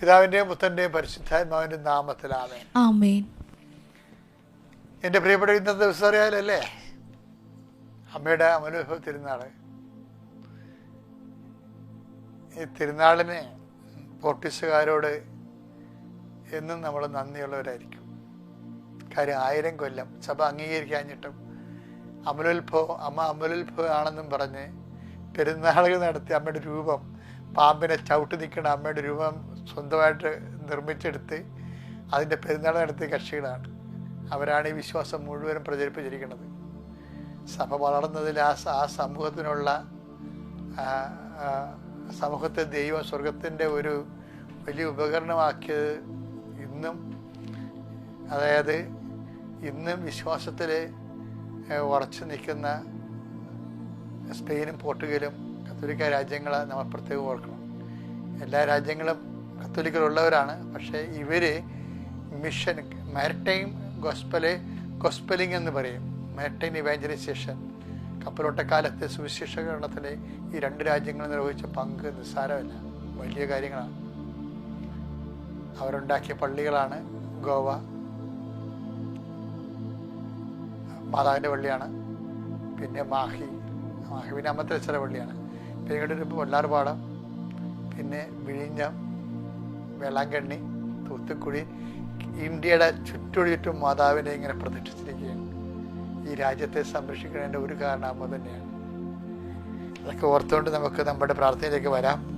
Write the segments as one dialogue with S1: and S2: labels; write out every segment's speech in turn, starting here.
S1: പിതാവിന്റെയും പുത്രന്റെയും പരിശുദ്ധാത്മാവിന്റെ നാമത്തിൽ
S2: ആമേൻ.
S1: എന്റെ പ്രിയപ്പെട്ട ഇന്നത്തെ ദിവസം അറിയാലല്ലേ? അമ്മയുടെ അമനുഭവ തിരുനാൾ. ഈ തിരുനാളിന് പോർട്ടുഗീസുകാരോട് എന്നും നമ്മൾ നന്ദിയുള്ളവരായിരിക്കും. കാര്യം ആയിരം കൊല്ലം സഭ അംഗീകരിക്കാഞ്ഞിട്ടും അമലോത്ഭവം അമ്മ അമലോത്ഭവം ആണെന്നും പറഞ്ഞ് പെരുന്നാളുകൾ നടത്തി അമ്മയുടെ രൂപം പാമ്പിനെ ചവിട്ടി നിൽക്കുന്ന അമ്മയുടെ രൂപം സ്വന്തമായിട്ട് നിർമ്മിച്ചെടുത്ത് അതിന്റെ പെരുന്നാൾ നടത്തിയ കക്ഷികളാണ്. അവരാണ് ഈ വിശ്വാസം മുഴുവനും പ്രചരിപ്പിച്ചിരിക്കുന്നത്. സഭ വളർന്നതിൽ ആ ആ സമൂഹത്തിനുള്ള സമൂഹത്തെ ദൈവം സ്വർഗത്തിന്റെ ഒരു വലിയ ഉപകരണമാക്കിയത് ഇന്നും. അതായത് ഇന്നും വിശ്വാസത്തിൽ ഉറച്ചു നിൽക്കുന്ന സ്പെയിനും പോർട്ടുഗലും കത്തോലിക്ക രാജ്യങ്ങളെ നമ്മൾ പ്രത്യേകം ഓർക്കണം. എല്ലാ രാജ്യങ്ങളും കത്തോലിക്കലുള്ളവരാണ് പക്ഷേ ഇവർ മിഷൻ മാരിടൈം ഗോസ്പലെ ഗോസ്പലിംഗ് എന്ന് പറയും. Maritime evangelisation. കപ്പലോട്ടക്കാലത്തെ സുവിശേഷകരണത്തിൽ ഈ രണ്ട് രാജ്യങ്ങൾ നിർവഹിച്ച പങ്ക് നിസ്സാരമല്ല വലിയ കാര്യങ്ങളാണ്. അവരുണ്ടാക്കിയ പള്ളികളാണ് ഗോവ മാതാവിന്റെ പള്ളിയാണ് പിന്നെ മാഹി മാഹി പിന്നെ ചില പള്ളിയാണ്. പിന്നീട് ഒരു വല്ലാർപാടം പിന്നെ വിഴിഞ്ഞം വേളാങ്കണ്ണി തൂത്തുക്കുടി ഇന്ത്യയുടെ ചുറ്റോട് ചുറ്റും മാതാവിനെ ഇങ്ങനെ പ്രതിഷ്ഠിച്ചിരിക്കുകയാണ് ഈ രാജ്യത്തെ സംരക്ഷിക്കുന്നതിന്റെ ഒരു കാരണം അമ്മ തന്നെയാണ്. അതൊക്കെ ഓർത്തുകൊണ്ട് നമുക്ക് നമ്മുടെ പ്രാർത്ഥനയിലേക്ക് വരാം.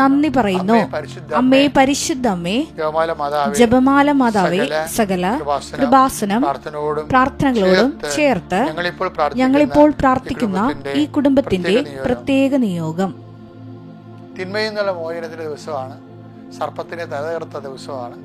S2: നന്ദി പറയുന്നു.
S1: അമ്മേ പരിശുദ്ധ
S2: അമ്മേ
S1: ജപമാല മാതാവേ
S2: സകല
S1: കൃപാസനം
S2: പ്രാർത്ഥനകളോടും ചേർത്ത്
S1: ഞങ്ങളിപ്പോൾ പ്രാർത്ഥിക്കുന്ന
S2: ഈ കുടുംബത്തിന്റെ പ്രത്യേക നിയോഗം.
S1: തിന്മയിൽ നിന്നുള്ള മോചനത്തിന്റെ ദിവസമാണ്. സർപ്പത്തിനെ തലകർത്ത ദിവസമാണ്.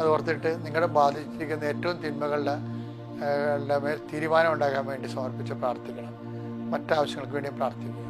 S1: അത് ഓർത്തിട്ട് നിങ്ങളെ ബാധിച്ചിരിക്കുന്ന ഏറ്റവും തിന്മകളുടെ മേൽ തീരുമാനം ഉണ്ടാകാൻ വേണ്ടി സമർപ്പിച്ച് പ്രാർത്ഥിക്കണം മറ്റാവശ്യങ്ങൾക്ക് വേണ്ടിയും പ്രാർത്ഥിക്കുക.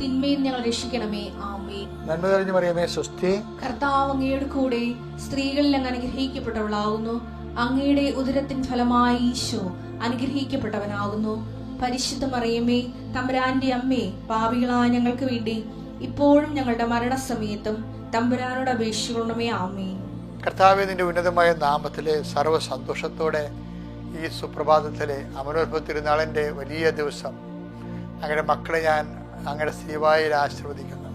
S2: തിന്മയിൽ ഞങ്ങൾ രക്ഷിക്കണമേ. ആമേ
S1: നന്മ കഴിഞ്ഞു പറയുമേ സ്വസ്തി.
S2: കർത്താവ് അങ്ങയുടെ കൂടെ സ്ത്രീകളിൽ അങ്ങ് അനുഗ്രഹിക്കപ്പെട്ടവളാകുന്നു അങ്ങയുടെ ഉദരത്തിൻ ഫലമായി ഈശോ അനുഗ്രഹിക്കപ്പെട്ടവനാകുന്നു. പരിശുദ്ധ മറിയമ്മേ തമ്പുരാന്റെ അമ്മേ പാപികളായ ഞങ്ങൾക്ക് വേണ്ടി ഇപ്പോഴും ഞങ്ങളുടെ മരണസമയത്തും തമ്പുരാനോട് അപേക്ഷിക്കണമേ. ആമേ
S1: കർത്താവ് നിന്റെ ഉന്നതമായ നാമത്തിലെ സർവ സന്തോഷത്തോടെ ഈ സുപ്രഭാതത്തിലെ അമരോത്ഭവ തിരുനാളിന്റെ വലിയ ദിവസം. അങ്ങനെ മക്കളെ ഞാൻ അങ്ങയുടെ സേവായിൽ ആശീർവദിക്കുന്നു.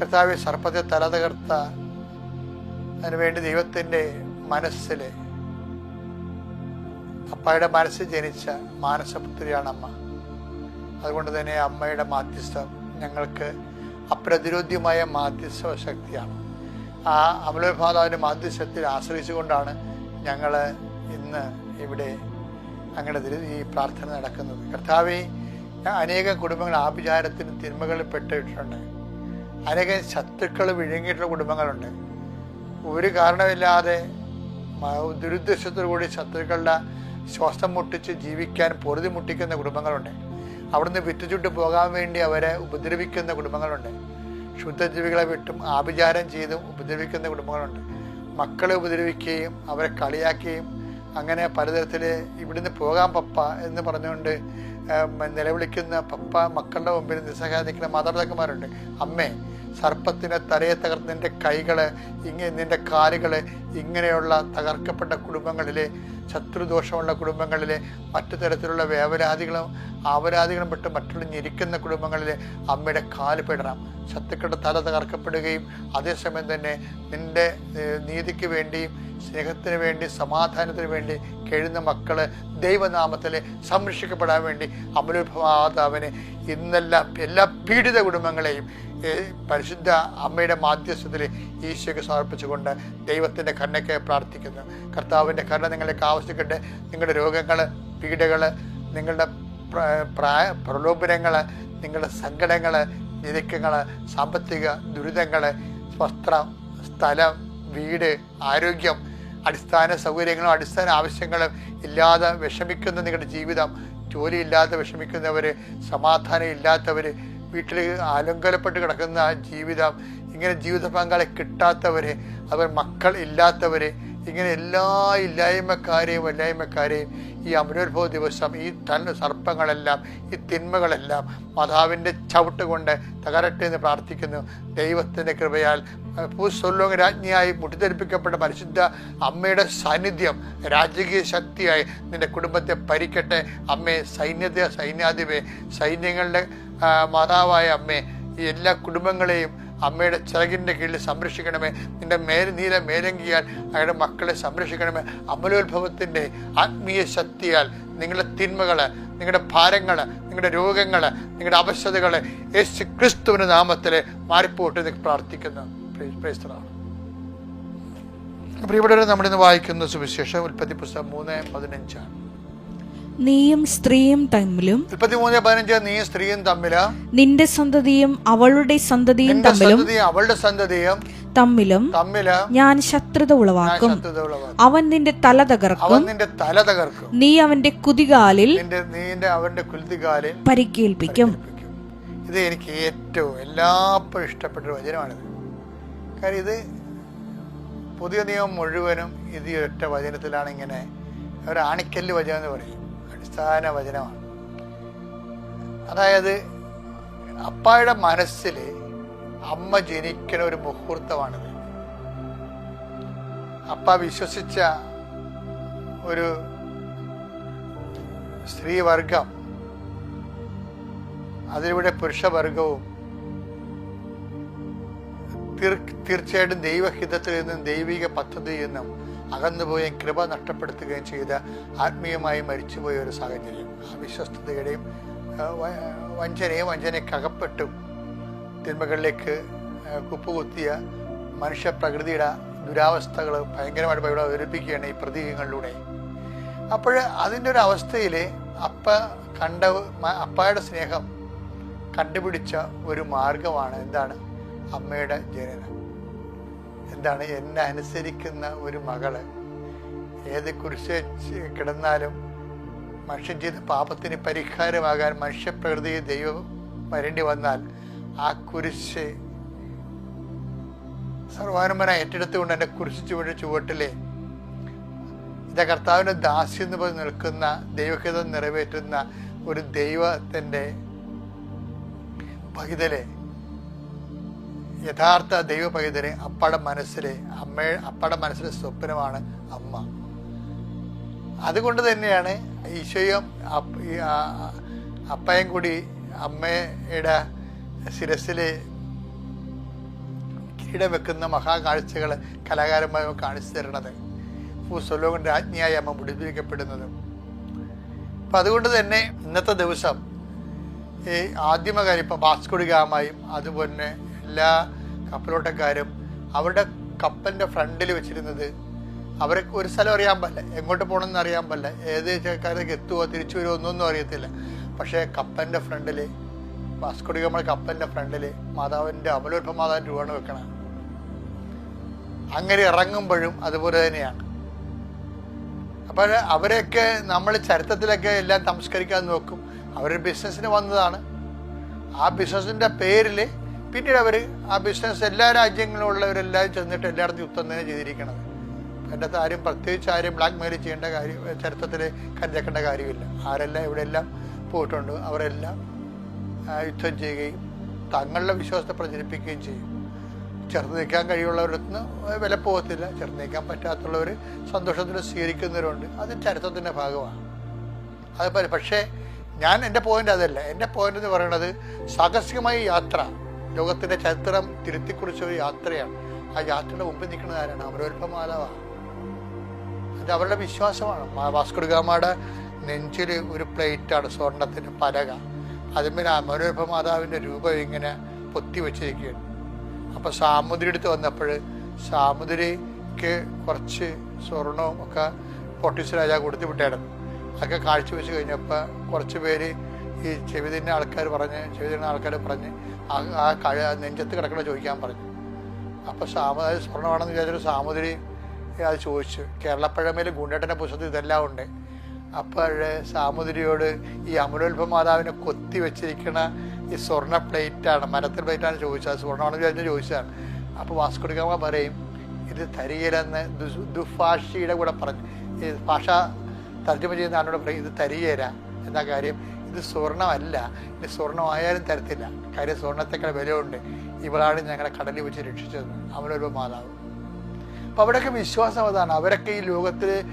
S1: കർത്താവ് സർപ്പത്തെ തല തകർത്ത അതിനുവേണ്ടി ദൈവത്തിന്റെ മനസ്സിൽ അപ്പായുടെ മനസ്സിൽ ജനിച്ച മാനസപുത്രിയാണ് അമ്മ. അതുകൊണ്ട് തന്നെ അമ്മയുടെ മാധ്യസ്ഥം ഞങ്ങൾക്ക് അപ്രതിരോധ്യമായ മാധ്യസ്ഥ ശക്തിയാണ്. ആ അമലോത്ഭാതാവിന്റെ മാധ്യസ്ഥത്തിൽ ആശ്രയിച്ചുകൊണ്ടാണ് ഞങ്ങൾ ഇന്ന് ഇവിടെ അങ്ങനെ ഈ പ്രാർത്ഥന നടക്കുന്നത്. കർത്താവെ അനേകം കുടുംബങ്ങൾ ആഭിചാരത്തിനും തിന്മകളിൽ പെട്ടിട്ടുണ്ട്. അനേകം ശത്രുക്കൾ വിഴുങ്ങിയിട്ടുള്ള കുടുംബങ്ങളുണ്ട്. ഒരു കാരണമില്ലാതെ ദുരുദ്ദേശത്തോടുകൂടി ദുരുദ്ദേശത്തോടു കൂടി ശത്രുക്കളുടെ ശ്വാസം മുട്ടിച്ച് ജീവിക്കാൻ പൊറുതി മുട്ടിക്കുന്ന കുടുംബങ്ങളുണ്ട്. അവിടുന്ന് വിറ്റുചുട്ട് പോകാൻ വേണ്ടി അവരെ ഉപദ്രവിക്കുന്ന കുടുംബങ്ങളുണ്ട്. ശുദ്ധജീവികളെ വിട്ടും ആഭിചാരം ചെയ്തും ഉപദ്രവിക്കുന്ന കുടുംബങ്ങളുണ്ട്. മക്കളെ ഉപദ്രവിക്കുകയും അവരെ കളിയാക്കുകയും അങ്ങനെ പലതരത്തിൽ ഇവിടുന്ന് പോകാൻ പപ്പ എന്ന് പറഞ്ഞുകൊണ്ട് നിലവിളിക്കുന്ന പപ്പ മക്കളുടെ മുമ്പിൽ നിസ്സഹായ നിൽക്കുന്ന മാതാപിതാക്കന്മാരുണ്ട്. അമ്മേ സർപ്പത്തിനെ തലയെ തകർത്ത് നിന്റെ കൈകൾ ഇങ്ങനെ നിന്റെ കാലുകൾ ഇങ്ങനെയുള്ള തകർക്കപ്പെട്ട കുടുംബങ്ങളിലെ ശത്രുദോഷമുള്ള കുടുംബങ്ങളിലെ മറ്റു തരത്തിലുള്ള വേവരാധികളും ആവരാധികളും പെട്ട് മറ്റുള്ള ഞെരിക്കുന്ന അമ്മയുടെ കാൽ പെടണം. ശത്രുക്കളുടെ തല തകർക്കപ്പെടുകയും അതേസമയം തന്നെ നിന്റെ നീതിക്ക് വേണ്ടിയും സ്നേഹത്തിന് വേണ്ടി സമാധാനത്തിന് വേണ്ടി കഴിയുന്ന മക്കൾ ദൈവനാമത്തിൽ സംരക്ഷിക്കപ്പെടാൻ വേണ്ടി അമലുഭവാതാവിന് ഇന്നെല്ലാം എല്ലാ പീഡിത കുടുംബങ്ങളെയും പരിശുദ്ധ അമ്മയുടെ മാധ്യസ്ഥത്തിൽ ഈശോയ്ക്ക് സമർപ്പിച്ചുകൊണ്ട് ദൈവത്തിന്റെ കരുണയ്ക്ക് പ്രാർത്ഥിക്കുന്നു. കർത്താവിന്റെ കരുണ നിങ്ങളിലേക്ക് ആവശ്യപ്പെട്ട് നിങ്ങളുടെ രോഗങ്ങൾ പീഡകൾ നിങ്ങളുടെ പ്ര- പ്രായ പ്രലോഭനങ്ങൾ നിങ്ങളുടെ സങ്കടങ്ങൾ ഞെരുക്കങ്ങൾ സാമ്പത്തിക ദുരിതങ്ങൾ വസ്ത്രം സ്ഥലം വീട് ആരോഗ്യം അടിസ്ഥാന സൗകര്യങ്ങളും അടിസ്ഥാന ആവശ്യങ്ങളും ഇല്ലാതെ വിഷമിക്കുന്ന നിങ്ങളുടെ ജീവിതം ജോലിയില്ലാതെ വിഷമിക്കുന്നവർ സമാധാനം ഇല്ലാത്തവർ വീട്ടിൽ ആലങ്കലപ്പെട്ട് കിടക്കുന്ന ജീവിതം ഇങ്ങനെ ജീവിത പങ്കാളി കിട്ടാത്തവർ അവർ മക്കൾ ഇല്ലാത്തവരെ ഇങ്ങനെ എല്ലാ ഇല്ലായ്മക്കാരെയും വല്ലായ്മക്കാരെയും ഈ അമരോത്ഭവ ദിവസം ഈ തന്ന സർപ്പങ്ങളെല്ലാം ഈ തിന്മകളെല്ലാം മാതാവിന്റെ ചവിട്ട് കൊണ്ട് തകരട്ടെ എന്ന് പ്രാർത്ഥിക്കുന്നു. ദൈവത്തിന്റെ കൃപയാൽ ഭൂസ്വലോക രാജ്ഞിയായി മുട്ടിത്തെരിപ്പിക്കപ്പെട്ട പരിശുദ്ധ അമ്മയുടെ സാന്നിധ്യം രാജകീയ ശക്തിയായി നിന്റെ കുടുംബത്തെ പരിക്കട്ടെ അമ്മേ സൈന്യത്തെ സൈന്യാധിപേ സൈന്യങ്ങളുടെ മാതാവായ അമ്മേ ഈ എല്ലാ കുടുംബങ്ങളെയും അമ്മയുടെ ചിറകിന്റെ കീഴിൽ സംരക്ഷിക്കണമേ. നിന്റെ മേൽ നീല മേലങ്കിയാൽ അയാളുടെ മക്കളെ സംരക്ഷിക്കണമേ. അമലോത്ഭവത്തിന്റെ ആത്മീയ ശക്തിയാൽ നിങ്ങളുടെ തിന്മകൾ നിങ്ങളുടെ ഭാരങ്ങൾ നിങ്ങളുടെ രോഗങ്ങൾ നിങ്ങളുടെ അവശതകൾ യേശു ക്രിസ്തുവിന്റെ നാമത്തിൽ മാറിപ്പോട്ട് നിങ്ങൾക്ക് പ്രാർത്ഥിക്കുന്നു. പ്രിയപ്പെട്ടവരെ നമ്മളിന്ന് വായിക്കുന്ന സുവിശേഷം ഉൽപ്പത്തി പുസ്തകം മൂന്ന് പതിനഞ്ചാണ്.
S3: നീയും സ്ത്രീയും തമ്മിലും
S1: ഉൽപ്പത്തി മൂന്ന് പതിനഞ്ച് നീയും സ്ത്രീയും തമ്മിൽ?
S3: നിന്റെ സന്തതിയും അവളുടെ സന്തതിയും തമ്മിലും
S1: അവളുടെ സന്തതിയും
S3: തമ്മിലും
S1: തമ്മിൽ?
S3: ഞാൻ ശത്രുത ഉളവാക്കും. അവൻ നിന്റെ തല തകർക്കും.
S1: നിന്റെ തല തകർക്കും.
S3: നീ അവന്റെ കുതികാലിൽ
S1: നീന്റെ അവന്റെ കുതികാലിൽ
S3: പരിക്കേൽപ്പിക്കും.
S1: ഇത് എനിക്ക് ഏറ്റവും എല്ലാപ്പോഴും ഇഷ്ടപ്പെട്ട ഒരു വചനമാണിത്. കാര്യം ഇത് പുതിയ നിയമം മുഴുവനും ഇത് ഒറ്റ വചനത്തിലാണ് ഇങ്ങനെ ഒരു ആണിക്കല്ല് വചനം എന്ന് പറയും. അടിസ്ഥാന വചനമാണ് അതായത് അപ്പായുടെ മനസ്സിൽ അമ്മ ജനിക്കുന്ന ഒരു മുഹൂർത്തമാണിത്. അപ്പ വിശ്വസിച്ച ഒരു സ്ത്രീവർഗം അതിലൂടെ പുരുഷവർഗവും തീർച്ചയായിട്ടും ദൈവഹിതത്തിൽ നിന്നും ദൈവിക പദ്ധതിയിൽ നിന്നും അകന്നുപോയും കൃപ നഷ്ടപ്പെടുത്തുകയും ചെയ്ത് ആത്മീയമായി മരിച്ചുപോയ ഒരു സാഹചര്യം. അവിശ്വസ്തയുടെയും ആ, വ- വഞ്ചനയും വഞ്ചനയ്ക്ക് അകപ്പെട്ടും തിന്മകളിലേക്ക് കുപ്പുകുത്തിയ മനുഷ്യപ്രകൃതിയുടെ ദുരാവസ്ഥകൾ ഭയങ്കരമായിട്ട് ഇവിടെ അവതരിപ്പിക്കുകയാണ് ഈ പ്രതീകങ്ങളിലൂടെ. അപ്പോൾ അതിന്റെ ഒരു അവസ്ഥയിൽ അപ്പ കണ്ട അപ്പായുടെ സ്നേഹം കണ്ടുപിടിച്ച ഒരു മാർഗമാണ് എന്താണ്? അമ്മയുടെ ജനനം. എന്താണ് എന്നെ അനുസരിക്കുന്ന ഒരു മകൾ? ഏത് കുരിശ് കിടന്നാലും മനുഷ്യൻ ചെയ്ത പാപത്തിന് പരിഹാരമാകാൻ മനുഷ്യപ്രകൃതി ദൈവം വരേണ്ടി വന്നാൽ ആ കുരിശ് സർവാനുമന ഏറ്റെടുത്തുകൊണ്ട് എന്റെ കുരിശ് ചുവട് ചുവട്ടിലെ ഇതാ കർത്താവിന്റെ ദാസ്യം എന്ന് പറഞ്ഞ് നിൽക്കുന്ന ദൈവഹിതം നിറവേറ്റുന്ന ഒരു ദൈവത്തിന്റെ പൈതലെ യഥാർത്ഥ ദൈവ അപ്പട മനസ്സിലെ അമ്മ അപ്പട മനസ്സിലെ സ്വപ്നമാണ് അമ്മ. അതുകൊണ്ട് തന്നെയാണ് ഈശോയും അപ്പയും കൂടി അമ്മയുടെ ശിരസിൽ കിരീടം വെക്കുന്ന മഹാകാഴ്ചകൾ കലാകാരന്മാർ കാണിച്ചു തരുന്നത്. സുലോകന്റെ ആജ്ഞയായി അമ്മ മുടിപ്പിക്കപ്പെടുന്നത് അപ്പം അതുകൊണ്ട് തന്നെ ഇന്നത്തെ ദിവസം ഈ ആദ്യമകാര്യം ഇപ്പം ഭാസ്കുടികാമായും അതുപോലെ എല്ലാ കപ്പലോട്ടക്കാരും അവരുടെ കപ്പലിന്റെ ഫ്രണ്ടിൽ വെച്ചിരുന്നത് അവർക്ക് ഒരു സ്ഥലം അറിയാൻ പറ്റില്ല. എങ്ങോട്ട് പോകണമെന്ന് അറിയാൻ പറ്റില്ല. ഏത് ചേക്കാരത്തേക്ക് എത്തുമോ തിരിച്ചു വരുമോ ഒന്നൊന്നും അറിയത്തില്ല. പക്ഷേ കപ്പലിന്റെ ഫ്രണ്ടിൽ വാസ്കോടി ഗാമയുടെ കപ്പലിന്റെ ഫ്രണ്ടിൽ മാതാവിന്റെ അമലോത്ഭ മാതാവിന്റെ രൂപമാണ് വെക്കണം അങ്ങനെ ഇറങ്ങുമ്പോഴും അതുപോലെ തന്നെയാണ്. അപ്പോൾ അവരെയൊക്കെ നമ്മൾ ചരിത്രത്തിലൊക്കെ എല്ലാം സംസ്കരിക്കാൻ നോക്കും. അവർ ബിസിനസ്സിന് വന്നതാണ്. ആ ബിസിനസ്സിന്റെ പേരിൽ പിന്നീട് അവർ ആ ബിസിനസ് എല്ലാ രാജ്യങ്ങളിലുള്ളവരെല്ലാവരും ചെന്നിട്ട് എല്ലായിടത്തും യുദ്ധം തന്നെ ചെയ്തിരിക്കണത്. എന്റെ ആരും പ്രത്യേകിച്ച് ആരും ബ്ലാക്ക് മെയിൽ ചെയ്യേണ്ട കാര്യം ചരിത്രത്തിൽ കരുതേക്കേണ്ട കാര്യമില്ല. ആരെല്ലാം ഇവിടെയെല്ലാം പോയിട്ടുണ്ട് അവരെല്ലാം യുദ്ധം ചെയ്യുകയും തങ്ങളുടെ വിശ്വാസത്തെ പ്രചരിപ്പിക്കുകയും ചെയ്യും. ചെറുത്ത് നിൽക്കാൻ കഴിയുള്ളവരടുത്ത് വില പോകത്തില്ല. ചെറുത്ത് നിൽക്കാൻ പറ്റാത്തുള്ളവർ സന്തോഷത്തിൽ സ്വീകരിക്കുന്നവരുണ്ട്. അത് ചരിത്രത്തിന്റെ ഭാഗമാണ്. അതുപോലെ പക്ഷേ ഞാൻ എന്റെ പോയിന്റ് അതല്ല. എന്റെ പോയിന്റ് എന്ന് പറയുന്നത് സാഹസികമായ യാത്ര. ലോകത്തിന്റെ ചരിത്രം തിരുത്തിക്കുറിച്ച ഒരു യാത്രയാണ്. ആ യാത്രയുടെ മുമ്പിൽ നിൽക്കുന്നത് ആരാണ്? അമരോത്ഭമാലവ അത് അവരുടെ വിശ്വാസമാണ്. മാ- വാസ്കോ ഡ നെഞ്ചിൽ ഒരു പ്ലേറ്റാണ് സ്വർണത്തിന്റെ പലക. അതിന്മേൽ അമരോൽപ്പ മാതാവിന്റെ രൂപം ഇങ്ങനെ പൊത്തി വെച്ചിരിക്കുകയാണ്. അപ്പോൾ സാമുദ്രി എടുത്ത് വന്നപ്പോൾ സാമുദ്രിക്ക് കുറച്ച് സ്വർണവും ഒക്കെ പൊട്ടീസ് രാജാവ് കൊടുത്തു വിട്ടായിരുന്നു അതൊക്കെ കാഴ്ചവെച്ച് കഴിഞ്ഞപ്പോൾ കുറച്ച് പേര് ഈ ചെവിതിന്റെ ആൾക്കാർ പറഞ്ഞ് ചെവിതിന്റെ ആൾക്കാർ പറഞ്ഞ് ആ കഴ നെഞ്ചത്ത് കിടക്കണ ചോദിക്കാൻ പറഞ്ഞു. അപ്പോൾ സാമ അത് സ്വർണമാണെന്ന് വിചാരിച്ചൊരു സാമുദ്രി അത് ചോദിച്ചു. കേരളപ്പഴമയിൽ ഗുണ്ടേട്ടന്റെ പുസ്തകത്തിൽ ഇതെല്ലാം ഉണ്ട്. അപ്പോൾ സാമുദ്രിയോട് ഈ അമലോത്ഭ മാതാവിനെ കൊത്തി വെച്ചിരിക്കുന്ന ഈ സ്വർണ പ്ലേറ്റാണ് മരത്തിൽ പ്ലേറ്റാണ് ചോദിച്ചത്. സ്വർണമാണെന്ന് വിചാരിച്ച് ചോദിച്ചതാണ്. അപ്പോൾ വാസ്കുടിക്കാമ പറയും ഇത് തരികയിലെന്ന് ദുഫാഷിയുടെ കൂടെ പറഞ്ഞു. ഈ ഭാഷ തർജമ ചെയ്യുന്ന ആളോട് പറയും ഇത് തരികയില എന്ന കാര്യം? ഇത് സ്വർണമല്ല. ഇത് സ്വർണമായാലും തരത്തില്ല. കാര്യം സ്വർണത്തേക്കാൾ വിലയുണ്ട്. ഇവളാണ് ഞങ്ങളെ കടലിൽ വെച്ച് രക്ഷിച്ചത്. അവനൊരു മാതാവ്. അപ്പം അവിടെയൊക്കെ വിശ്വാസം അതാണ്. അവരൊക്കെ ഈ ലോകത്തിൽ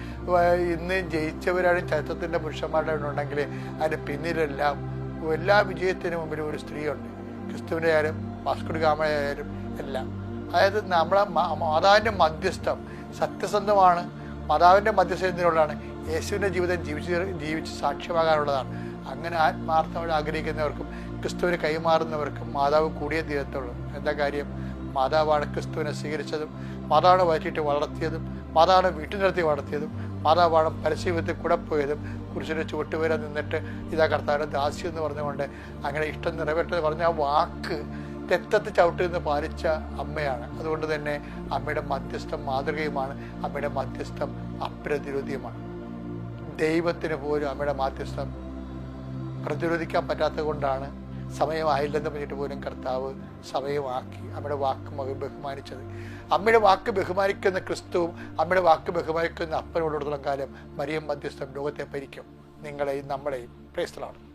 S1: ഇന്ന് ജയിച്ചവരാണ് ചരിത്രത്തിന്റെ പുരുഷന്മാരുടെ ഉണ്ടെങ്കിൽ അതിന്റെ പിന്നിലെല്ലാം എല്ലാ വിജയത്തിനും മുമ്പിൽ ഒരു സ്ത്രീയുണ്ട്. ക്രിസ്തുവിന്റെ ആയാലും വാസ്കുടി ഗാമയായാലും എല്ലാം. അതായത് നമ്മളെ മാതാവിന്റെ മധ്യസ്ഥം സത്യസന്ധമാണ്. മാതാവിന്റെ മധ്യസ്ഥത്തിനുള്ളതാണ് യേശുവിന്റെ ജീവിതം ജീവിച്ച് ജീവിച്ച് സാക്ഷ്യമാകാനുള്ളതാണ്. അങ്ങനെ ആത്മാർത്ഥമായി ആഗ്രഹിക്കുന്നവർക്കും ക്രിസ്തുവിന് കൈമാറുന്നവർക്കും മാതാവ് കൂടിയേ തീരത്തുള്ളൂ എന്താ കാര്യം? മാതാവാണ് ക്രിസ്തുവിനെ സ്വീകരിച്ചതും മാതാവാണ് വയറ്റിയിട്ട് വളർത്തിയതും മാതാവാണ് വീട്ടിൽ നിർത്തി വളർത്തിയതും മാതാവാണ് പരസ്യവിധത്തിൽ കൂടെ പോയതും കുരിശിന് ചുവട്ടുവരെ നിന്നിട്ട് ഇതാ കർത്താവിന്റെ ദാസി എന്ന് പറഞ്ഞുകൊണ്ട് അങ്ങനെ ഇഷ്ടം നിറവേറ്റെന്ന് പറഞ്ഞ ആ വാക്ക് രക്തത്തിൽ ചവിട്ടി നിന്ന് പാലിച്ച അമ്മയാണ്. അതുകൊണ്ട് തന്നെ അമ്മയുടെ മധ്യസ്ഥം മാതൃകയുമാണ് അമ്മയുടെ മധ്യസ്ഥം അപ്രതിരോധ്യമാണ്. ദൈവത്തിന് പോലും അമ്മയുടെ മാധ്യസ്ഥം പ്രതിരോധിക്കാൻ പറ്റാത്തത് കൊണ്ടാണ് സമയമായില്ലെന്ന് പറഞ്ഞിട്ട് പോലും കർത്താവ് സമയമാക്കി അമ്മയുടെ വാക്ക് ബഹുമാനിച്ചത്. അമ്മയുടെ വാക്ക് ബഹുമാനിക്കുന്ന ക്രിസ്തുവും അമ്മയുടെ വാക്ക് ബഹുമാനിക്കുന്ന അപ്പനോടുള്ള കാലം മരിയം മധ്യസ്ഥം ലോകത്തെ ഭരിക്കും. നിങ്ങളെയും നമ്മളെയും. പ്രേസ്തലാണ്